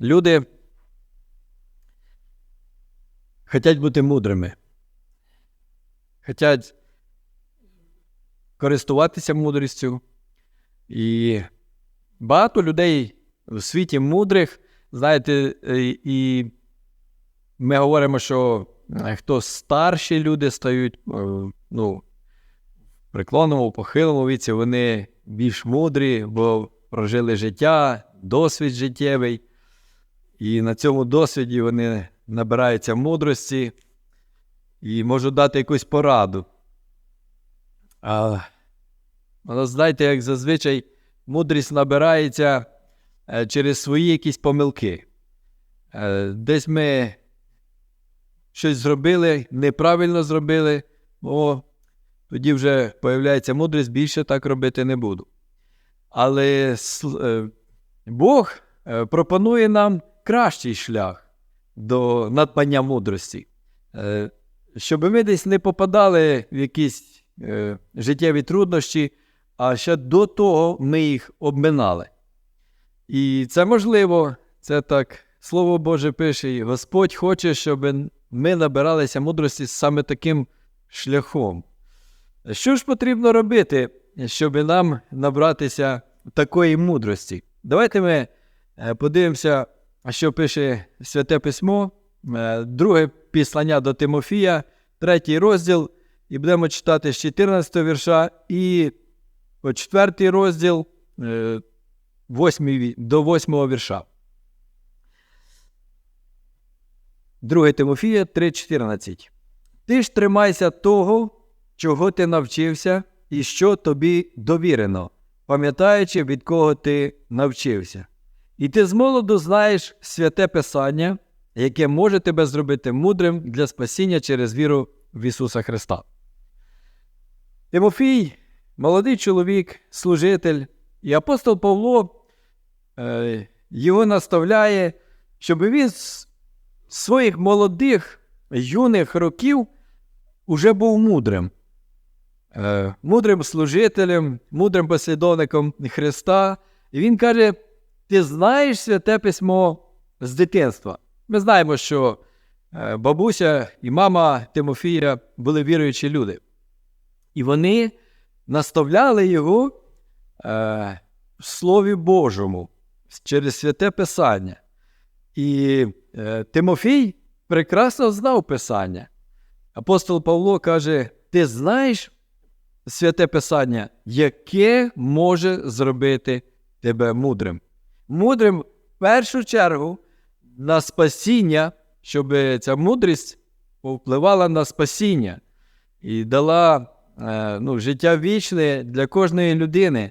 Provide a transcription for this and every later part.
люди хочуть бути мудрими, хочуть користуватися мудрістю. І багато людей в світі мудрих, знаєте, і ми говоримо, що е, хто старші люди стають, е, ну, в преклонному, похилому віці, вони більш мудрі, бо прожили життя, досвід життєвий. І на цьому досвіді вони набираються мудрості і можуть дати якусь пораду. А, але знаєте, як зазвичай мудрість набирається е, через свої якісь помилки. Е, Десь ми щось зробили, неправильно зробили, о, тоді вже появляється мудрість, більше так робити не буду. Але е, Бог пропонує нам кращий шлях до надбання мудрості, Е, щоб ми десь не попадали в якісь е, життєві труднощі, а ще до того ми їх обминали. І це можливо, це так Слово Боже пише, і Господь хоче, щоб ми набиралися мудрості саме таким шляхом. Що ж потрібно робити, щоб нам набратися такої мудрості? Давайте ми е, подивимося, що пише Святе Письмо, е, друге післання до Тимофія, третій розділ, і будемо читати з 14 вірша і четвертий розділ е, до восьмого вірша. 2 Тимофія 3,14. Ти ж тримайся того, чого ти навчився, і що тобі довірено, пам'ятаючи, від кого ти навчився. І ти з молоду знаєш святе Писання, яке може тебе зробити мудрим для спасіння через віру в Ісуса Христа. Тимофій, молодий чоловік, служитель, і апостол Павло е, його наставляє, щоб він з своїх молодих юних років уже був мудрим. Е, мудрим служителем, мудрим послідовником Христа. І він каже: ти знаєш святе письмо з дитинства. Ми знаємо, що е, бабуся і мама Тимофія були віруючі люди. І вони наставляли його е, в Слові Божому через святе Писання. І е, Тимофій прекрасно знав Писання. Апостол Павло каже: Ти знаєш святе Писання, яке може зробити тебе мудрим. Мудрим в першу чергу на спасіння, щоб ця мудрість повпливала на спасіння і дала е, ну, життя вічне для кожної людини,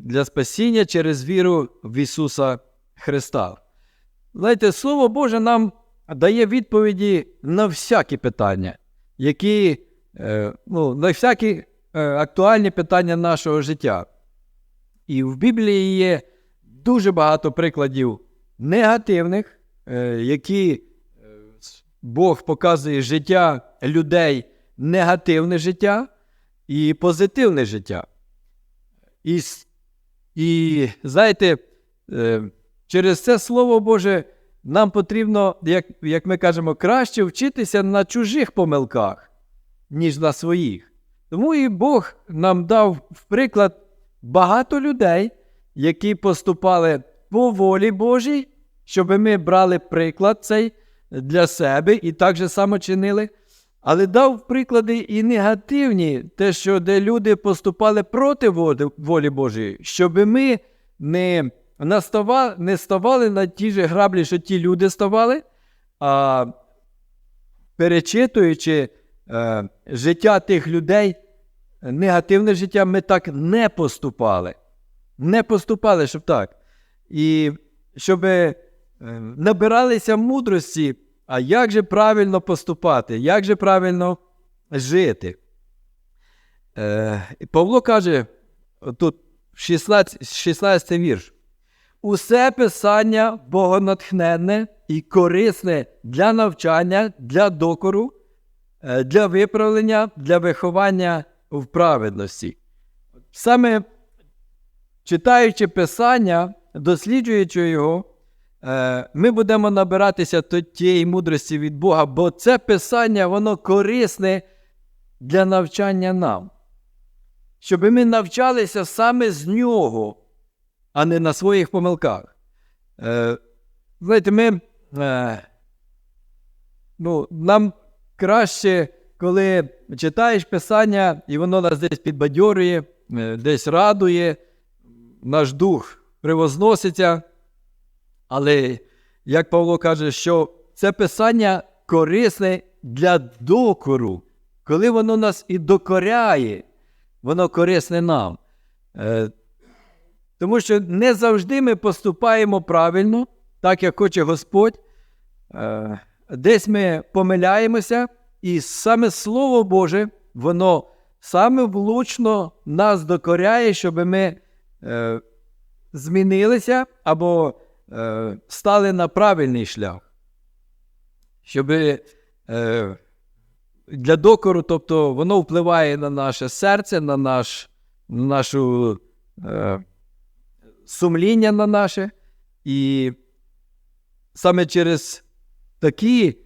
для спасіння через віру в Ісуса Христа. Знаєте, Слово Боже нам дає відповіді на всякі питання, які, е, ну, на всякі е, актуальні питання нашого життя. І в Біблії є дуже багато прикладів негативних, е, які е, Бог показує життя людей, негативне життя і позитивне життя. І, і знаєте, е, через це Слово Боже нам потрібно, як, як ми кажемо, краще вчитися на чужих помилках, ніж на своїх. Тому і Бог нам дав в приклад багато людей, які поступали по волі Божій, щоб ми брали приклад цей для себе і так же само чинили. Але дав приклади і негативні, те, що де люди поступали проти волі- Божої, щоб ми не, настава, не ставали на ті ж граблі, що ті люди ставали, а перечитуючи е, життя тих людей, негативне життя, ми так не поступали. Не поступали, щоб так. І щоб е, набиралися мудрості, а як же правильно поступати, як же правильно жити. Е, Павло каже тут 16, 16 вірш. Усе писання богонатхненне і корисне для навчання, для докору, е, для виправлення, для виховання в праведності. Саме читаючи Писання, досліджуючи його, е, ми будемо набиратися тієї мудрості від Бога, бо це писання, воно корисне для навчання нам. Щоб ми навчалися саме з нього, а не на своїх помилках. Е, знаєте, ми. Е, ну, нам краще, коли читаєш писання, і воно нас десь підбадьорює, десь радує, наш дух превозноситься. Але, як Павло каже, що це писання корисне для докору, коли воно нас і докоряє, воно корисне нам. Е, тому що не завжди ми поступаємо правильно, так як хоче Господь. Е, Десь ми помиляємося, і саме Слово Боже, воно саме влучно нас докоряє, щоб ми е, змінилися або е, стали на правильний шлях. Щоб е, для докору, тобто воно впливає на наше серце, на, наш, на нашу сумління на наше. І саме через такі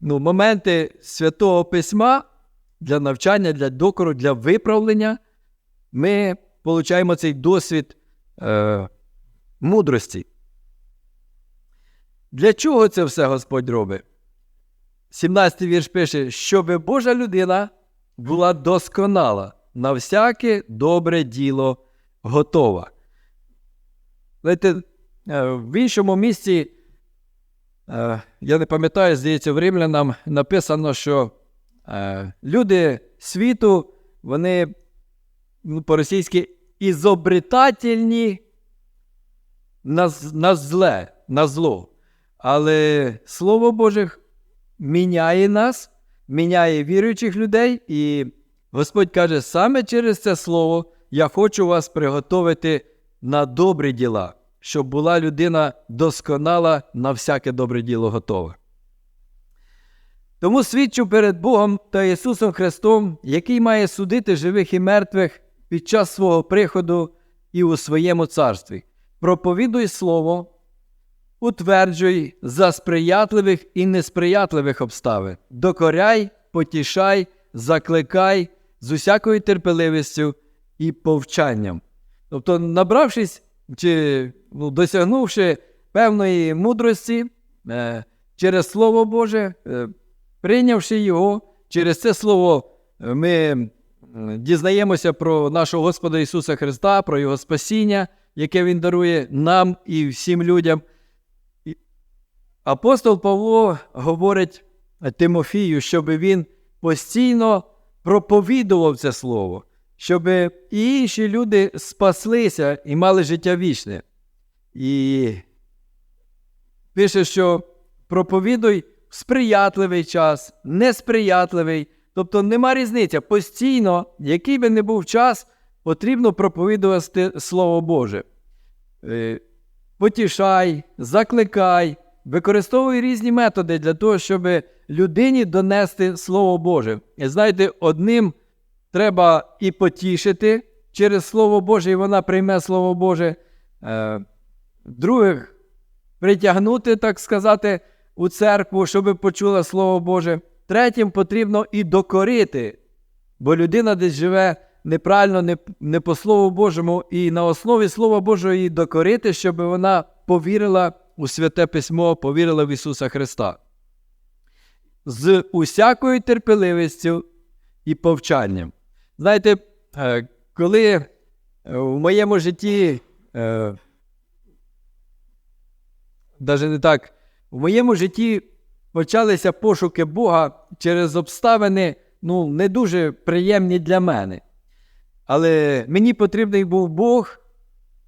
ну, моменти Святого Письма для навчання, для докору, для виправлення, ми отримуємо цей досвід е, мудрості. Для чого це все Господь робить? 17 вірш пише, щоб Божа людина була досконала, на всяке добре діло готова. Знаєте, е, в іншому місці, е, я не пам'ятаю, здається, в римлянам написано, що е, люди світу, вони ну, по-російськи ізобретательні на, на зле, на зло. Але Слово Боже міняє нас, міняє віруючих людей, і Господь каже, саме через це слово я хочу вас приготовити на добрі діла, щоб була людина досконала на всяке добре діло готова. Тому свідчу перед Богом та Ісусом Христом, який має судити живих і мертвих під час свого приходу і у своєму царстві. Проповідуй Слово, утверджуй за сприятливих і несприятливих обставин, докоряй, потішай, закликай з усякою терпеливістю і повчанням. Тобто, набравшись чи ну, досягнувши певної мудрості е, через Слово Боже, е, прийнявши його, через це Слово ми дізнаємося про нашого Господа Ісуса Христа, про Його спасіння, яке Він дарує нам і всім людям. Апостол Павло говорить Тимофію, щоб він постійно проповідував це слово, щоб і інші люди спаслися і мали життя вічне. І пише, що проповідуй в сприятливий час, несприятливий. Тобто нема різниця. Постійно, який би не був час, потрібно проповідувати Слово Боже. Е, Потішай, закликай, використовуй різні методи для того, щоб людині донести Слово Боже. І знаєте, одним треба і потішити через Слово Боже, і вона прийме Слово Боже. Е, Других притягнути, так сказати, у церкву, щоб почула Слово Боже. Третім потрібно і докорити, бо людина десь живе неправильно, не, не по Слову Божому, і на основі Слова Божого її докорити, щоб вона повірила у Святе Письмо, повірила в Ісуса Христа. З усякою терпеливістю і повчанням. Знаєте, е, коли е, в моєму житті, е, навіть не так, в моєму житті почалися пошуки Бога через обставини, ну, не дуже приємні для мене. Але мені потрібний був Бог,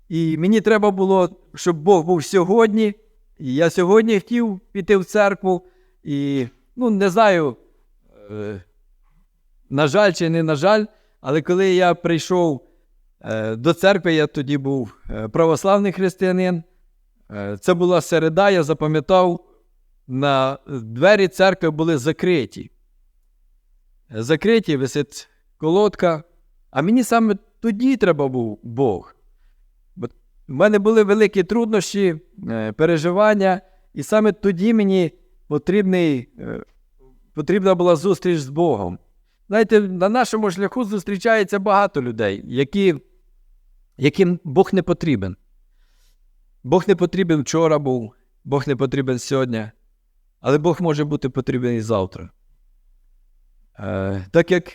і мені треба було, щоб Бог був сьогодні. І я сьогодні хотів піти в церкву. І, ну, не знаю, е, на жаль чи не на жаль, але коли я прийшов е, до церкви, я тоді був е, православний християнин. Це була середа, я запам'ятав, на двері церкви були закриті. Закриті, висить колодка. А мені саме тоді треба був Бог. Бо в мене були великі труднощі, е, переживання, і саме тоді мені потрібний, е, потрібна була зустріч з Богом. Знаєте, на нашому шляху зустрічається багато людей, які, яким Бог не потрібен. Бог не потрібен вчора був, Бог не потрібен сьогодні, але Бог може бути потрібен і завтра. Е, так як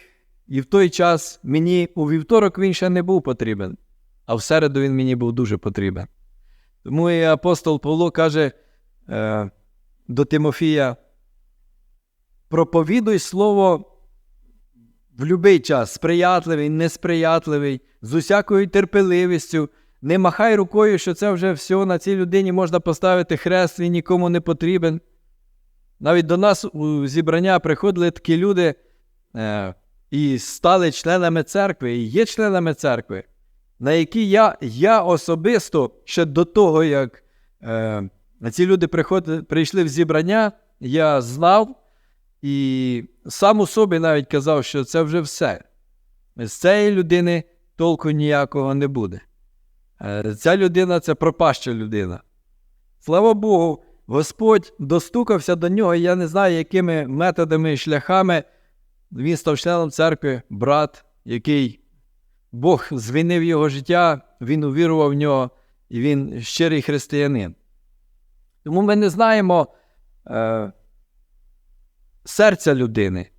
і в той час мені у вівторок він ще не був потрібен, а в середу він мені був дуже потрібен. Тому і апостол Павло каже е, до Тимофія: проповідуй слово в будь-який час, сприятливий, несприятливий, з усякою терпеливістю. Не махай рукою, що це вже все на цій людині можна поставити хрест, він нікому не потрібен. Навіть до нас у зібрання приходили такі люди е, і стали членами церкви, і є членами церкви, на які я я особисто ще до того, як е, ці люди приходили, прийшли в зібрання, я знав і сам у собі навіть казав, що це вже все. З цієї людини толку ніякого не буде. Е, Ця людина це пропаща людина. Слава Богу, Господь достукався до нього, я не знаю, якими методами і шляхами він став членом церкви, брат, який Бог звинив його життя, він увірував в нього, і він щирий християнин. Тому ми не знаємо е, серця людини.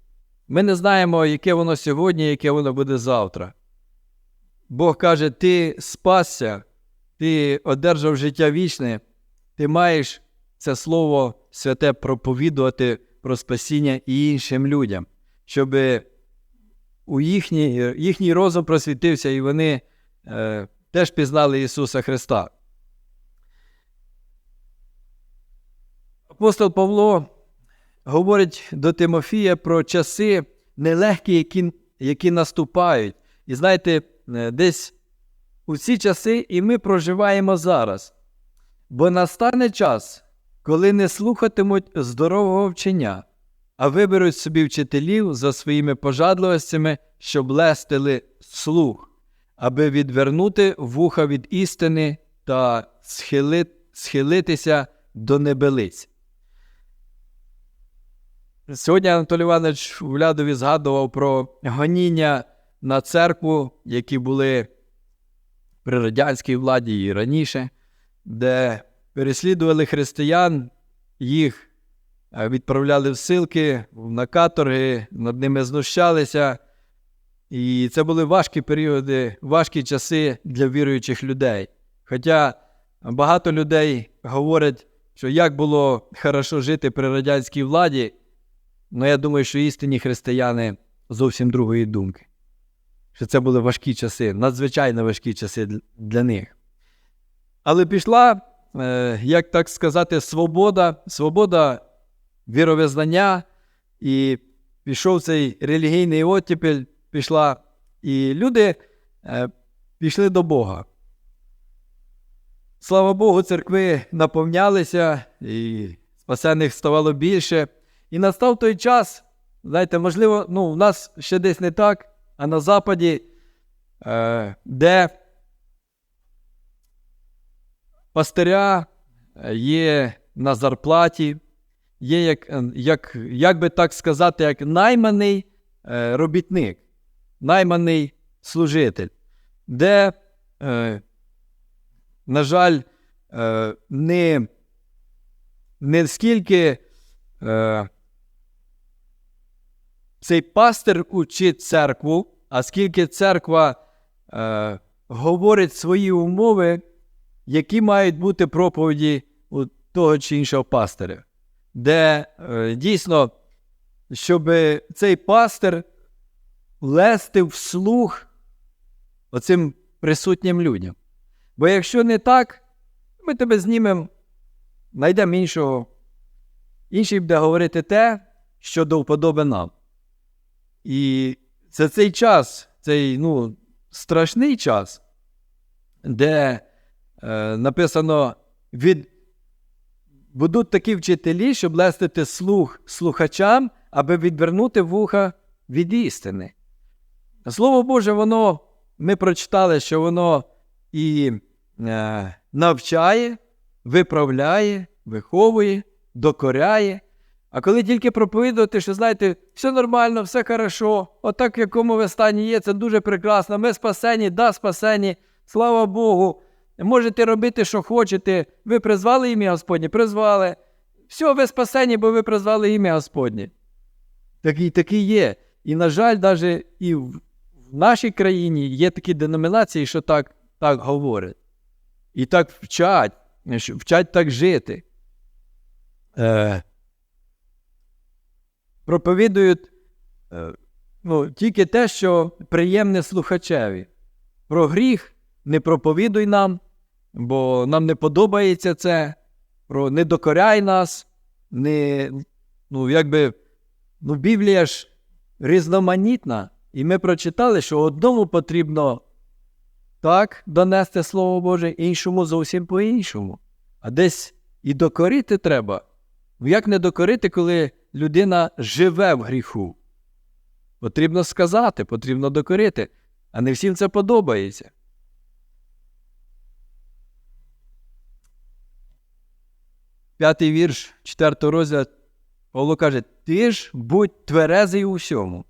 Ми не знаємо, яке воно сьогодні, яке воно буде завтра. Бог каже: ти спасся, ти одержав життя вічне, ти маєш це слово святе проповідувати про спасіння і іншим людям, щоб у їхній, їхній розум просвітився, і вони е, теж пізнали Ісуса Христа. Апостол Павло говорить до Тимофія про часи нелегкі, які, які наступають. І знаєте, е, десь у ці часи і ми проживаємо зараз. Бо настане час, коли не слухатимуть здорового вчення, а виберуть собі вчителів за своїми пожадливостями, щоб лестили слух, аби відвернути вуха від істини та схили, схилитися до небелиць. Сьогодні Анатолій Іванович у Лядові згадував про гоніння на церкву, які були при радянській владі і раніше, де переслідували християн, їх відправляли в силки, на каторги, над ними знущалися. І це були важкі періоди, важкі часи для віруючих людей. Хоча багато людей говорять, що як було хорошо жити при радянській владі, але я думаю, що істинні християни зовсім другої думки. Що це були важкі часи, надзвичайно важкі часи для них. Але пішла, як так сказати, свобода, свобода віровизнання, і пішов цей релігійний оттепель, пішла, і люди е, пішли до Бога. Слава Богу, церкви наповнялися, і спасених ставало більше. І настав той час, знаєте, можливо, ну, у нас ще десь не так, а на Западі, е, де пастиря є на зарплаті, є, як, як, як би так сказати, як найманий е, робітник, найманий служитель, де, е, на жаль, е, не, не скільки е, цей пастир учить церкву, а скільки церква е, говорить свої умови, які мають бути проповіді у того чи іншого пастиря, де е, дійсно, щоб цей пастир лести вслух оцим присутнім людям. Бо якщо не так, ми тебе знімемо, знайдемо іншого. Інший буде говорити те, що до вподоби нам. І це цей час, цей ну, страшний час, де е, написано від будуть такі вчителі, щоб лестити слух слухачам, аби відвернути вуха від істини. Слово Боже, воно ми прочитали, що воно і е, навчає, виправляє, виховує, докоряє. А коли тільки проповідувати, що знаєте, все нормально, все хорошо, отак, в якому ви стані є, це дуже прекрасно. Ми спасені, да, спасені, слава Богу. Можете робити, що хочете. Ви призвали ім'я Господнє? Призвали. Все, ви спасені, бо ви призвали ім'я Господнє. Такий такий є. І, на жаль, навіть і в нашій країні є такі деномінації, що так, так говорять. І так вчать, вчать так жити. Е, проповідують е, ну, тільки те, що приємне слухачеві. Про гріх не проповідуй нам, бо нам не подобається це. Не докоряй нас, не, ну, якби, ну, Біблія ж різноманітна. І ми прочитали, що одному потрібно так донести Слово Боже, іншому зовсім по-іншому. А десь і докорити треба. Ну, Як не докорити, коли людина живе в гріху? Потрібно сказати, потрібно докорити, а не всім це подобається. П'ятий вірш, четвертого розділу, Павло каже: Ти ж будь тверезий у всьому.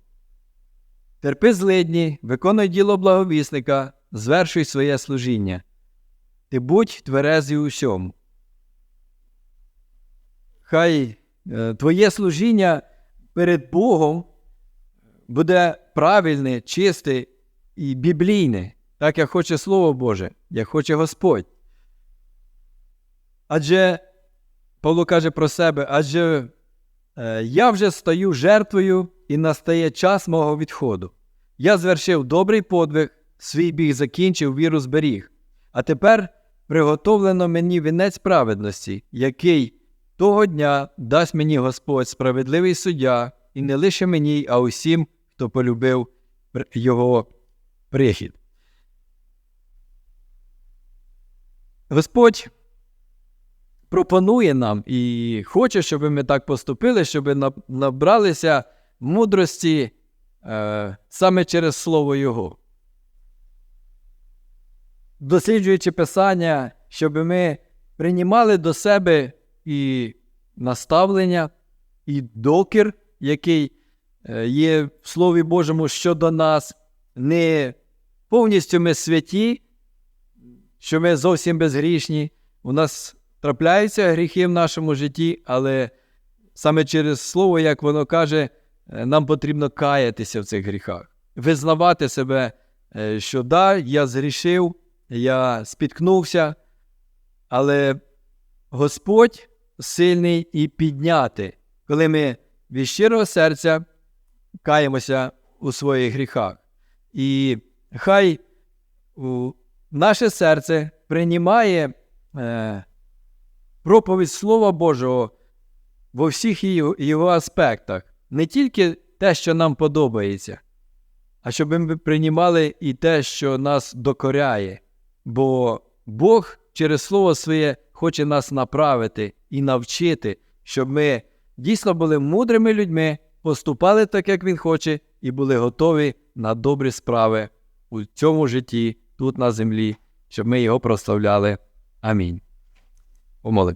Терпи злидні, виконуй діло благовісника, звершуй своє служіння. Ти будь тверезий у всьому. Хай е, твоє служіння перед Богом буде правильне, чисте і біблійне, так як хоче Слово Боже, як хоче Господь. Адже Павло каже про себе, адже е, я вже стаю жертвою і настає час мого відходу. Я звершив добрий подвиг, свій біг закінчив, віру зберіг. А тепер приготовлено мені вінець праведності, який того дня дасть мені Господь справедливий суддя, і не лише мені, а усім, хто полюбив його прихід. Господь пропонує нам і хоче, щоб ми так поступили, щоб набралися мудрості е, саме через Слово Його. Досліджуючи Писання, щоб ми приймали до себе і наставлення, і докір, який е, є в Слові Божому щодо нас, не повністю ми святі, що ми зовсім безгрішні. У нас трапляються гріхи в нашому житті, але саме через Слово, як воно каже, е, нам потрібно каятися в цих гріхах, визнавати себе, е, що да, я згрішив, я спіткнувся, але Господь сильний і підняти, коли ми від щирого серця каємося у своїх гріхах. І хай наше серце приймає е, проповідь Слова Божого во всіх його, аспектах, не тільки те, що нам подобається, а щоб ми приймали і те, що нас докоряє. Бо Бог через Слово Своє хоче нас направити і навчити, щоб ми дійсно були мудрими людьми, поступали так, як Він хоче, і були готові на добрі справи у цьому житті, тут на землі, щоб ми його прославляли. Амінь. Umalım.